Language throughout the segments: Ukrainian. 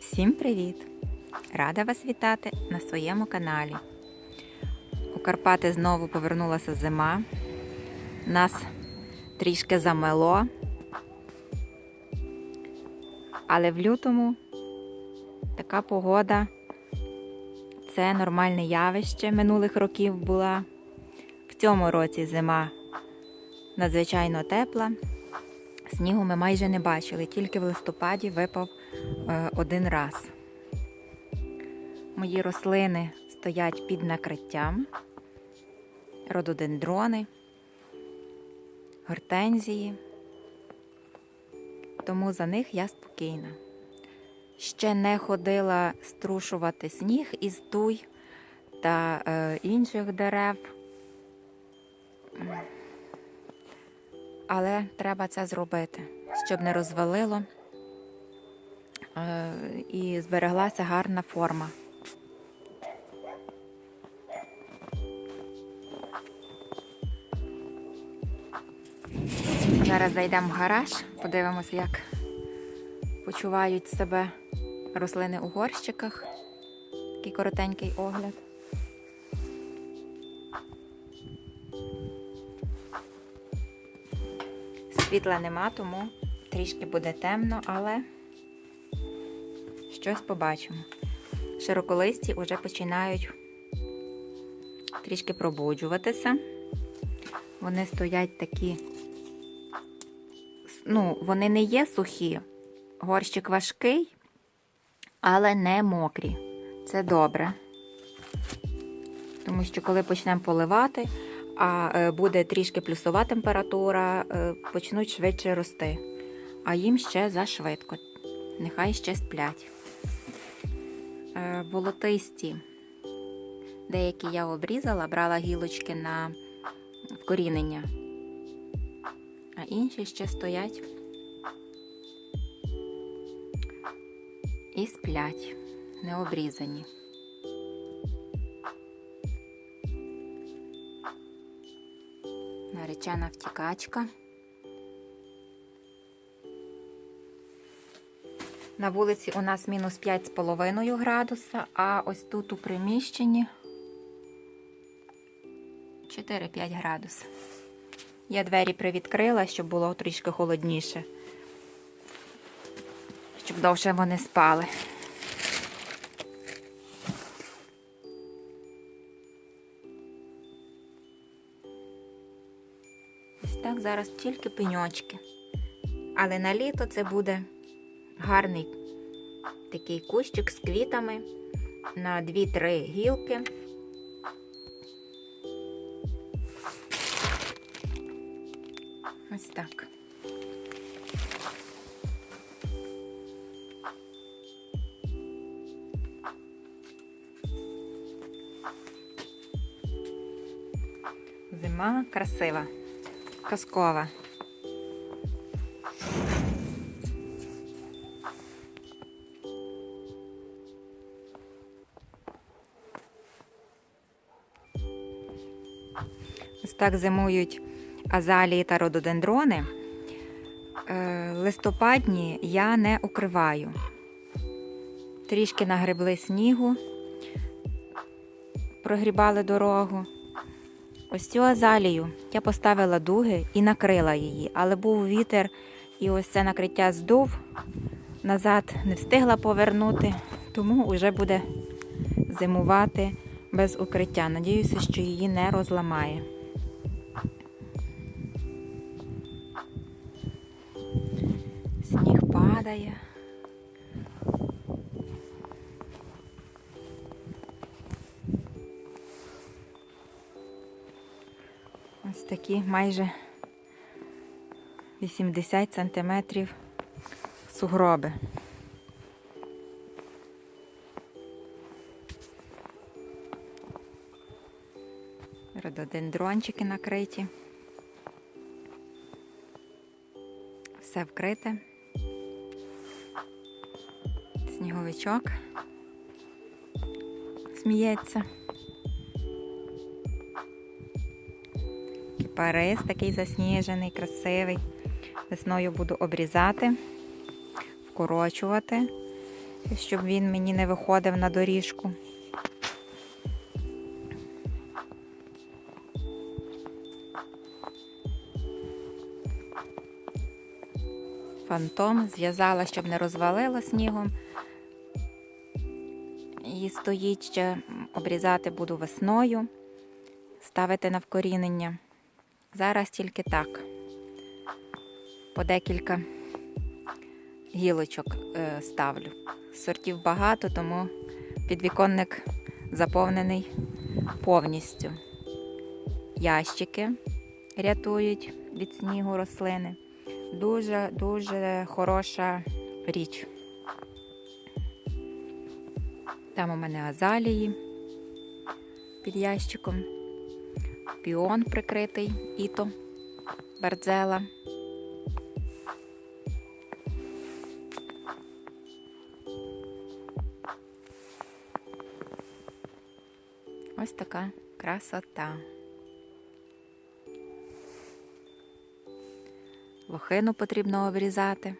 Всім привіт! Рада вас вітати на своєму каналі. У Карпати знову повернулася зима. Нас трішки замело. Але в лютому така погода це нормальне явище минулих років була. В цьому році зима надзвичайно тепла. Снігу ми майже не бачили, тільки в листопаді випав е, один раз. Мої рослини стоять під накриттям, рододендрони, гортензії, тому за них я спокійна. Ще не ходила струшувати сніг із туй та е, інших дерев. Але треба це зробити, щоб не розвалило е, і збереглася гарна форма. Зараз зайдемо в гараж, подивимося, як почувають себе рослини у горщиках. Такий коротенький огляд. Світла нема, тому трішки буде темно, але щось побачимо. Широколисті вже починають трішки пробуджуватися. Вони стоять такі, ну, вони не є сухі, горщик важкий, але не мокрі. Це добре. Тому що коли почнемо поливати, а е, буде трішки плюсова температура, е, почнуть швидше рости. А їм ще зашвидко. Нехай ще сплять. Е, Волотисті. Деякі я обрізала, брала гілочки на вкорінення. А інші ще стоять і сплять, не обрізані. Наречена втікачка. На вулиці у нас мінус 5,5 градуса, а ось тут у приміщенні 4-5 градусів. Я двері привідкрила, щоб було трішки холодніше, щоб довше вони спали. Так зараз тільки пеньочки. Але на літо це буде гарний такий кущик з квітами на 2-3 гілки. Ось так. Зима красива, казкова. Ось так зимують азалії та рододендрони. Е, Листопадні я не укриваю. Трішки нагребли снігу, прогрібали дорогу. Ось цю азалію я поставила дуги і накрила її, але був вітер, і ось це накриття здув, назад не встигла повернути, тому вже буде зимувати без укриття. Надіюся, що її не розламає. Сніг падає. Такі майже 80 сантиметрів сугроби. Рододендрончики накриті. Все вкрите. Сніговичок сміється. Кипарис такий засніжений, красивий. Весною буду обрізати, вкорочувати щоб він мені не виходив на доріжку. Фантом зв'язала, щоб не розвалило снігом. І стоїть ще обрізати буду весною, ставити на вкорінення. Зараз тільки так. По декілька гілочок е, ставлю. Сортів багато, тому підвіконник заповнений повністю. Ящики рятують від снігу рослини. Дуже дуже хороша річ. Там у мене азалії під ящиком, піон прикритий, іто, бардзела. Ось така красота. Лохину потрібно обрізати.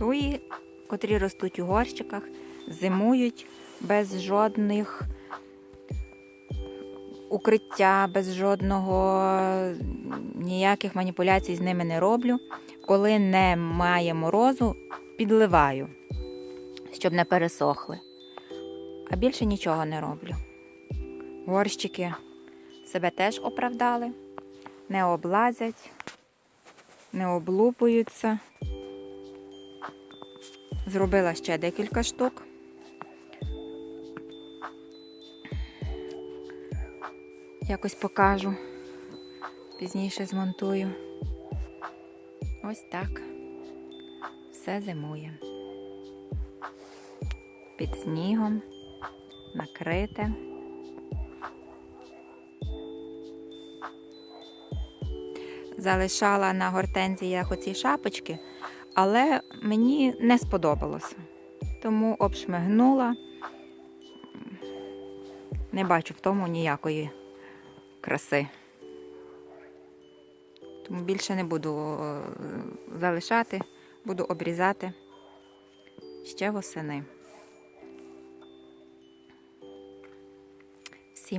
Туї, котрі ростуть у горщиках, зимують без жодних укриття, без жодного ніяких маніпуляцій з ними не роблю. Коли немає морозу, підливаю, щоб не пересохли. А більше нічого не роблю. Горщики себе теж оправдали, не облазять, не облупуються. Зробила ще декілька штук. Якось покажу. Пізніше змонтую. Ось так. Все зимує. Під снігом, накрите. Залишала на гортензіях оці шапочки але мені не сподобалося. Тому обшмигнула. Не бачу в тому ніякої краси. Тому більше не буду е, залишати, буду обрізати ще восени.